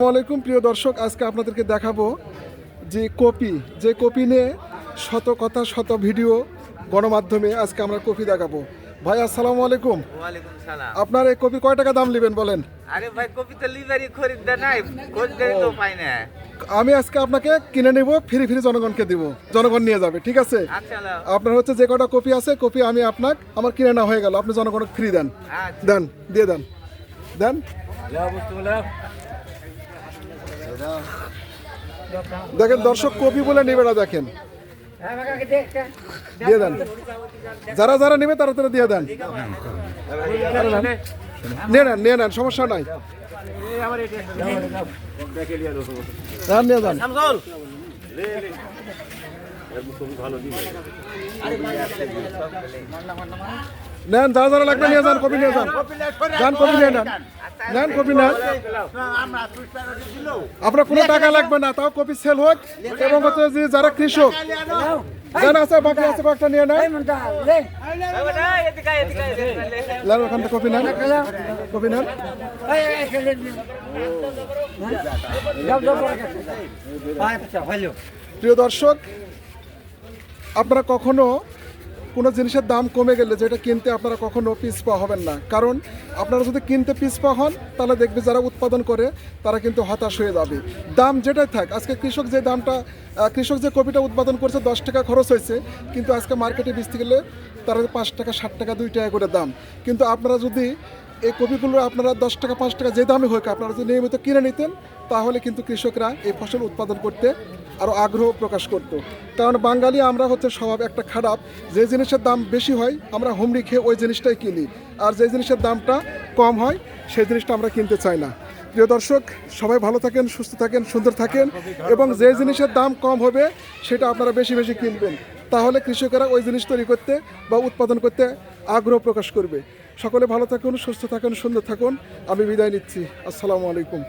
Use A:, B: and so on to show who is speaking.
A: আসসালামু আলাইকুম প্রিয় দর্শক আজকে আপনাদেরকে দেখাবো যে কপি যে কপি নিয়ে শত কথা শত ভিডিও গণমাধ্যমে আজকে আমরা কপি দেখাবো। ভাই আসসালামু আলাইকুম। আপনার এই কপি কয় টাকা দাম নেবেন বলেন?
B: আরে ভাই কপি তো লিভারি খরিদ্দার নাই খরিদ্দারি তো পাই না।
A: আমি আজকে আপনাকে কিনে নিব ফ্রি ফ্রি জনগণকে দিব জনগণ নিয়ে যাবে ঠিক আছে?
B: আচ্ছা
A: আপনার হচ্ছে যে কটা কপি আছে কপি আমি আপনার আমার কিনে নেওয়া হয়ে গেল আপনি জনগণ ফ্রি দেন।
B: আচ্ছা।
A: দেন দিয়ে দেন। দেন। দেখেন, দর্শক কপি বলে নেবে না, দেখেন। দিয়ে দেন। যারা যারা নেবে, তারা তারা দিয়ে দেন। নিয়ে নেন নিয়ে নেন, সমস্যা নাই। হ্যাঁ নিয়ে যান। নেন যারা যারা লাগবে নিয়ে যান, কপি নিয়ে যান। যান, কপি নিয়ে নেন। নেন, কপি নেন। আপনার কোনো টাকা লাগবে না, তাও কপি সেল হোক এবং হচ্ছে যে যারা কৃষক যান আছে, বাকি আছে, কয়েকটা নিয়ে নেন। নেন ওখান থেকে কপি নেন। কপি নেন। প্রিয় দর্শক, আপনারা কখনো কোনো জিনিসের দাম কমে গেলে যেটা কিনতে আপনারা কখনো পিছপা হবেন না। কারণ আপনারা যদি কিনতে পিছপা হন, তাহলে দেখবে যারা উৎপাদন করে, তারা কিন্তু হতাশ হয়ে যাবে। দাম যেটাই থাক, আজকে কৃষক যে দামটা কৃষক যে কপিটা উৎপাদন করছে, দশ টাকা খরচ হয়েছে, কিন্তু আজকে মার্কেটে বেচতে গেলে তারা পাঁচ টাকা ষাট টাকা, দুই টাকা করে দাম। কিন্তু আপনারা যদি এই কপিগুলো আপনারা দশ টাকা, পাঁচ টাকা যে দামে হোক, আপনারা যদি নিয়মিত কিনে নিতেন, তাহলে কিন্তু কৃষকরা এই ফসল উৎপাদন করতে আরও আগ্রহ প্রকাশ করত। কারণ বাঙালি আমরা হচ্ছে স্বভাব একটা খারাপ, যে জিনিসের দাম বেশি হয় আমরা হুমড়ি খেয়ে ওই জিনিসটাই কিনি। আর যে জিনিসের দামটা কম হয় সেই জিনিসটা আমরা কিনতে চাই না। প্রিয় দর্শক, সবাই ভালো থাকেন, সুস্থ থাকেন, সুন্দর থাকেন এবং যে জিনিসের দাম কম হবে সেটা আপনারা বেশি বেশি কিনবেন। তাহলে কৃষকেরা ওই জিনিস তৈরি করতে বা উৎপাদন করতে আগ্রহ প্রকাশ করবে। সকলে ভালো থাকুন, সুস্থ থাকুন, সুন্দর থাকুন। আমি বিদায় নিচ্ছি। আসসালামু আলাইকুম।